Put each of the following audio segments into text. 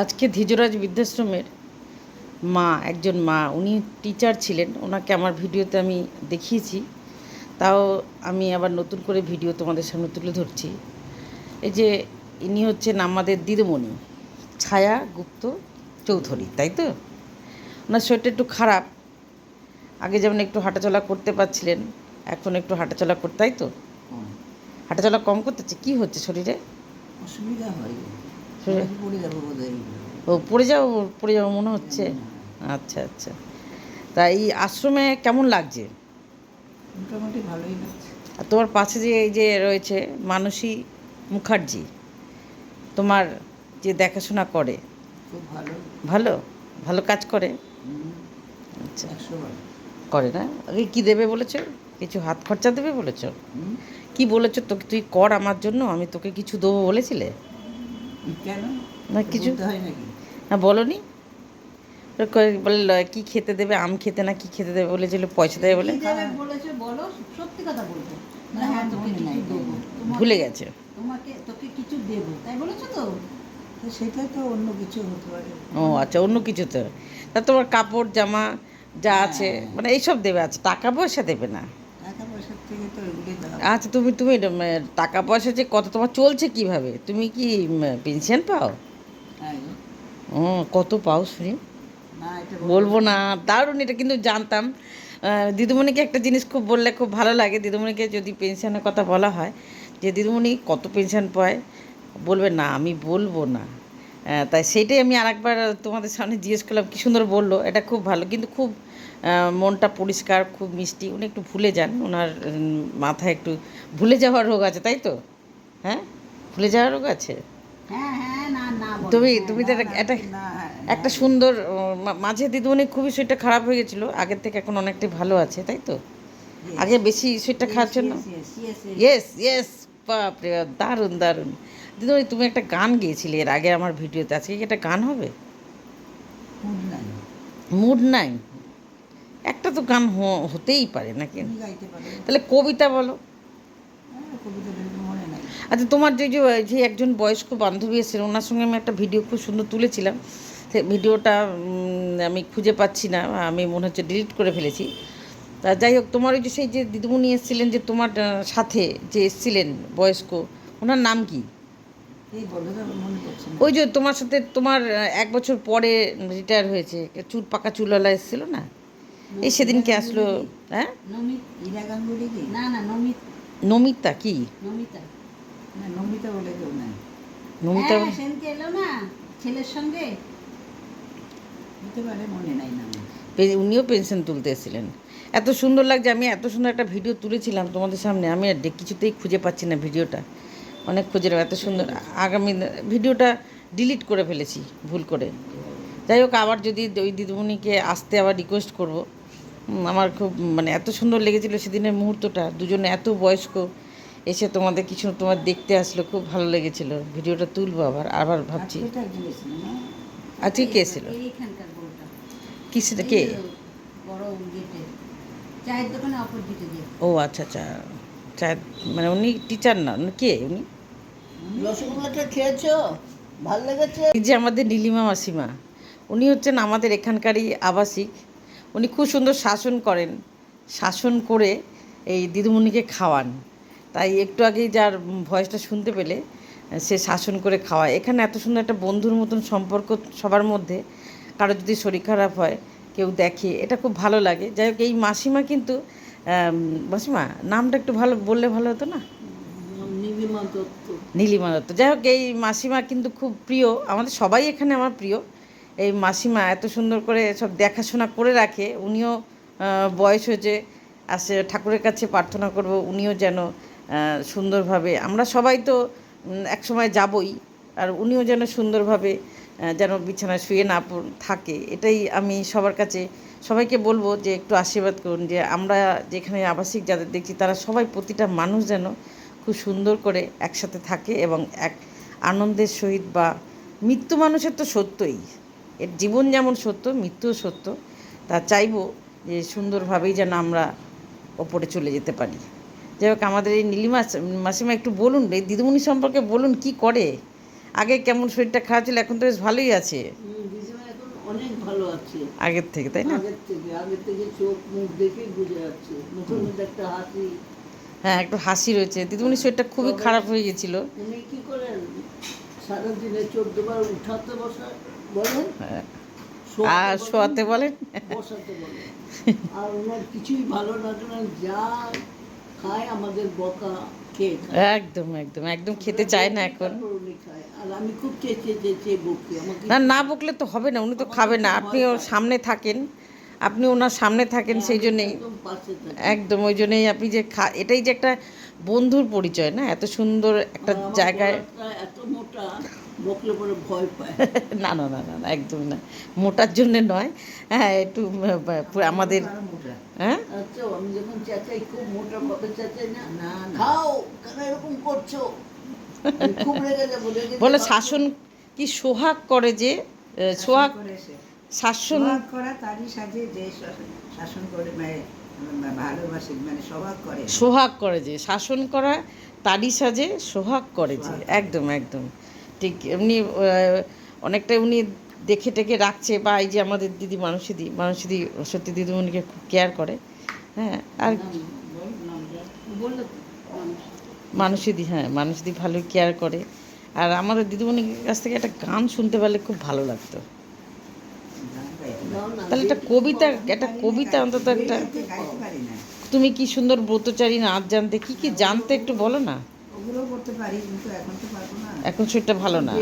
আজকে ধীজরাজ বৃদ্ধাশ্রমের মা একজন মা উনি টিচার ছিলেন ওনাকে আমার ভিডিওতে আমি দেখিয়েছি। তাও আমি আবার নতুন করে ভিডিও তোমাদের সামনে তুলে ধরছি। এই যে ইনি হচ্ছেন আমাদের দিদিমণি ছায়া গুপ্ত চৌধুরী তাই তো? ওনার শরীরটা একটু খারাপ। আগে যেমন একটু হাঁটাচলা করতে পারছিলেন এখন একটু হাঁটাচলা করতে তাই তো? হাঁটাচলা কম করতেছে কি হচ্ছে শরীরে? অসুবিধা হয়। নাকি পড়ে যাব ও পড়ে যাও পড়ে যাব মনে হচ্ছে? আচ্ছা আচ্ছা। তা এই আশ্রমে কেমন লাগছে? মোটামুটি ভালোই লাগছে। আর তোমার পাশে যে এই যে রয়েছে মানসী মুখার্জি তোমার যে দেখাশোনা করে খুব ভালো। ভালো? ভালো কাজ করে? আচ্ছা। করে না? আগে কী দেবে বলেছ? কিছু হাত খরচা দেবে বলেছ? কি বলেছ? তোকে তুই কর আমার জন্য আমি তোকে কিছু দেবো বলেছিলে? কেন? না কিছু হয় নাকি? হ্যাঁ বলোনি? বলে কি খেতে দেবে? আম খেতে না কি খেতে দেবে? বলেছিল পয়সা দেবে বলে? বলেছে বলো সত্যি কথা বলব হ্যাঁ তোকে কিছু দেবো। ভুলে গেছে। তোমাকে তোকে কিছু দেবো। তাই বলেছ তো? তো সেটা তো অন্য কিছু হতে পারে। ও আচ্ছা অন্য কিছুতে। তা তোমার কাপড় জামা যা আছে মানে এইসব দেবে? আচ্ছা টাকা পয়সা দেবে না টাকা পয়সার থেকে তো এগুলি দাও আচ্ছা তুমি তুমি টাকা পয়সা যে কত তোমার চলছে কীভাবে? তুমি কি পেনশন পাও? হ্যাঁ কত পাও শুনি এটা বলব না দারুণ এটা কিন্তু জানতাম। দিদিমণিকে একটা জিনিস খুব বললে খুব ভালো লাগে। দিদিমণিকে যদি পেনশনের কথা বলা হয় যে দিদিমণি কত পেনশন পায় বলবে না আমি বলব না। তাই সেইটাই আমি আরেকবার তোমাদের সামনে জিজ্ঞেস করলাম কী সুন্দর বলল এটা খুব ভালো। কিন্তু খুব মনটা পরিষ্কার খুব মিষ্টি। উনি একটু ভুলে যান ওনার মাথায় একটু ভুলে যাওয়ার রোগ আছে তাই তো? হ্যাঁ? ভুলে যাওয়ার রোগ আছে? হ্যাঁ হ্যাঁ না না তুমি তুমি তো একটা একটা সুন্দর মাঝে দিদিমণি খুবই শরীরটা খারাপ হয়ে গেছিল আগের থেকে এখন অনেকটাই ভালো আছে তাই তো? আগে বেশি শরীরটা খারাপ ছিল. ইয়েস ইয়েস বাপরে দারুণ দারুণ। দিদিমণি তুমি একটা গান গেয়েছিলে এর আগে আমার ভিডিওতে আজকে কি একটা গান হবে? মুড নাই। মুড নাই? একটা তো গান হতেই পারে নাকি তাহলে কবিতা বলো। হ্যাঁ, আচ্ছা তোমার যে যে একজন বয়স্ক বান্ধবী এসেছিলেন ওনার সঙ্গে আমি একটা ভিডিও খুব সুন্দর তুলেছিলাম। সে ভিডিওটা আমি খুঁজে পাচ্ছি না আমি মনে হচ্ছে ডিলিট করে ফেলেছি। তা যাই হোক তোমার ওই যে সেই যে দিদিমণি এসেছিলেন যে তোমার সাথে যে এসেছিলেন বয়স্ক ওনার নাম কি? ওই যে তোমার সাথে তোমার এক বছর পরে রিটায়ার হয়েছে চুল পাকা চুলওয়ালা এসেছিল না? এই সেদিনকে আসলো হ্যাঁ? নমিত কি? নমিত বলে নমিতা এলো না ছেলের সঙ্গে উনিও পেনশন তুলতে এসেছিলেন। এত সুন্দর লাগছে, আমি এত সুন্দর একটা ভিডিও তুলেছিলাম তোমাদের সামনে, আমি আর কিছুতেই খুঁজে পাচ্ছি না ভিডিওটা। অনেক খুঁজে এত সুন্দর। আগামী ভিডিওটা ডিলিট করে ফেলেছি, ভুল করে। যাই হোক, আবার যদি ওই দিদিমণিকে আসতে আবার রিকোয়েস্ট করব। আমার খুব মানে এত সুন্দর লেগেছিলো সেদিনের মুহূর্তটা। দুজনে এত বয়স্ক এসে তোমাদের কিছু তোমার দেখতে আসলো খুব ভালো লেগেছিল। ভিডিওটা তুলবো আবার আবার ভাবছি। আজকে কে এসেছিল কি সেটা ও আচ্ছা আচ্ছা। মানে উনি টিচার না উনি কে উনি? রসগোল্লাটা খেয়েছো? ভালো লেগেছে? এই যে আমাদের নীলিমা মাসিমা উনি হচ্ছেন আমাদের এখানকারই আবাসিক। উনি খুব সুন্দর শাসন করেন। শাসন করে এই দিদিমণিকে খাওয়ান। তাই একটু আগেই যার ভয়েসটা শুনতে পেলে সে শাসন করে খাওয়ায়। এখানে এত সুন্দর একটা বন্ধুর মতন সম্পর্ক সবার মধ্যে। কারও যদি শরীর খারাপ হয় কেউ দেখে এটা খুব ভালো লাগে। যাই হোক এই মাসিমা কিন্তু মাসিমা নামটা একটু ভালো বললে ভালো হতো না? নীলিমা দত্ত। নীলিমা দত্ত। যাই হোক এই মাসিমা কিন্তু খুব প্রিয়। আমাদের সবাই এখানে আমার প্রিয়। এই মাসিমা এত সুন্দর করে সব দেখাশোনা করে রাখে, উনিও বয়স হয়েছে, আসে ঠাকুরের কাছে প্রার্থনা করব, উনিও যেন সুন্দরভাবে, আমরা সবাই তো এক সময় যাবই, আর উনিও যেন সুন্দরভাবে যেন বিছানায় শুয়ে না থাকে, এটাই আমি সবার কাছে, সবাইকে বলব যে একটু আশীর্বাদ করুন, যে আমরা যেখানে আবাসিক যাদের দেখছি, তারা সবাই প্রতিটা মানুষ যেন খুব সুন্দর করে একসাথে থাকে এবং এক আনন্দের সহিত বা, মৃত্যু মানুষের তো সত্যই। এর জীবন যেমন সত্য মৃত্যুও সত্য তা চাইব যে সুন্দরভাবেই যেন আমরা ওপরে চলে যেতে পারি। যাই হোক আমাদের এই নীলিমা মাসিমা একটু বলুন এই দিদিমণি সম্পর্কে বলুন কি করে? আগে কেমন শরীরটা খারাপ ছিল এখন তো বেশ ভালোই আছে। অনেক ভালো আছে। আগের থেকে তাই না? আগের থেকে আগের থেকে চোখ মুখ দেখে বুঝে যাচ্ছে। মুখের মধ্যে একটা হাসি। হ্যাঁ একটু হাসি রয়েছে। দিদিমণির শরীরটা খুবই খারাপ হয়ে গেছিল। উনি কি করেন? সারাদিনে চোদ্দ বার উঠাতে বসা বলেন হ্যাঁ। আর শোয়াতে বলেন। বসাতে বলেন। আর ওনার কিছুই ভালো লাগে না যা খায় আমাদের বকা খেয়ে একদম একদম একদম খেতে চায় না এখন। তারপর উনি খায়। আর আমি খুব চেঁচিয়ে চেঁচিয়ে বকি আমাকে না না বকলে তো হবে না উনি তো খাবে না। আপনি ওর সামনে থাকেন আপনি ওনার সামনে থাকেন সেই জন্যেই। একদম ওই জন্যই আপনি যে খা এটাই যে একটা বন্ধুর পরিচয় না? এত সুন্দর একটা জায়গায় এত মোটা বকলে পরে ভয় পায়। না না না না না, একদমই না। মোটার জন্য নয়। হ্যাঁ একটু আমাদের হ্যাঁ? আচ্ছা আমি যখন চেঁচাই খুব মোটা ভাবে চেঁচাই না? খাও কেন এরকম করছ? খুব রেগে যাব বলে শাসন কি সোহাগ করে যে সোহাগ শাসন সোহাগ করা তারই সাজে যে শাসন- করে মানে ভালোবাসে মানে স্বভাব করে। সোহাগ করে যে শাসন করা তারই সাজে সোহাগ করে যে। একদম একদম। ঠিক এমনি অনেকটা উনি দেখে টেকে রাখছে বা এই যে আমাদের দিদি মানুষিদি মানুষিদি সত্যি দিদিমণিকে খুব কেয়ার করে হ্যাঁ আর। মানুষিদি হ্যাঁ মানুষিদি ভালো কেয়ার করে। আর আমাদের দিদিমণির কাছ থেকে একটা গান শুনতে পারলে খুব ভালো লাগতো। তাহলে একটা কবিতা একটা কবিতা অন্তত একটা তুমি কি সুন্দর ব্রতচারী নাচ জানতে কি কি জানতে একটু বলো না? ওগুলো করতে পারি কিন্তু এখন তো পারব না। এখন শরীরটা ভালো না।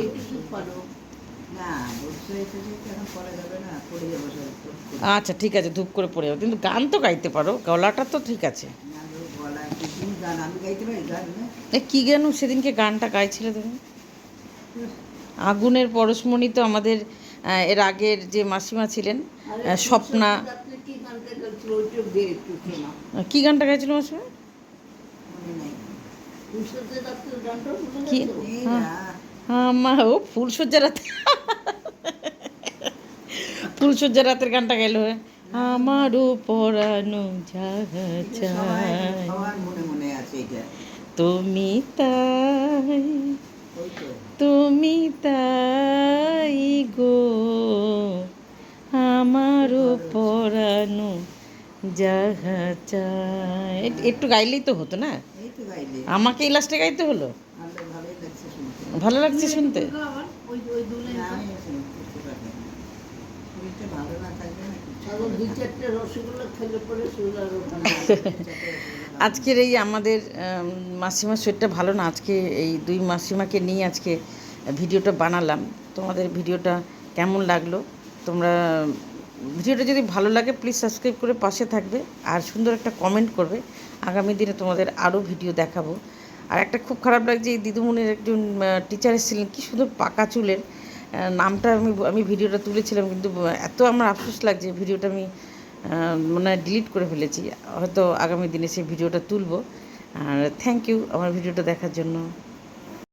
যাবে যাব। আচ্ছা ঠিক আছে ধূপ করে পড়ে যাও কিন্তু গান তো গাইতে পারো গলাটা তো ঠিক আছে। কি গান সেদিনকে গানটা গাইছিলে তুমি? আগুনের পরশমণি তো আমাদের এর আগের যে মাসিমা ছিলেন স্বপ্না। কি গানটা গাইছিল মাসিমা? কি? হ্যাঁ। আমা ও ফুলসজ্জা রাতে। ফুলসজ্জা রাতের গানটা গাইলো আমারও পরানো জাগা তুমি তাই তুমি তাই গো। আমারও পরানো যাহা চায় একটু গাইলেই তো হতো না? আমাকে এই লাস্টে গাইতে হলো? শুনতে। ভালো লাগছে শুনতে? আজকের এই আমাদের মাসিমার শরীরটা ভালো না। আজকে এই দুই মাসিমাকে নিয়ে আজকে ভিডিওটা বানালাম। তোমাদের ভিডিওটা কেমন লাগল? তোমরা ভিডিওটা যদি ভালো লাগে প্লিজ সাবস্ক্রাইব করে পাশে থাকবে। আর সুন্দর একটা কমেন্ট করবে। আগামী দিনে তোমাদের আরও ভিডিও দেখাবো। আর একটা খুব খারাপ লাগছে, এই দিদিমণির একজন টিচার এসেছিলেন, কি সুন্দর পাকা চুলের নামটা আমি আমি ভিডিওটা তুলেছিলাম, কিন্তু এত আমার আফসোস লাগছে, ভিডিওটা আমি মানে ডিলিট করে ফেলেছি। হয়তো আগামী দিনে সেই ভিডিওটা তুলব। আর থ্যাংক ইউ আমার ভিডিওটা দেখার জন্য।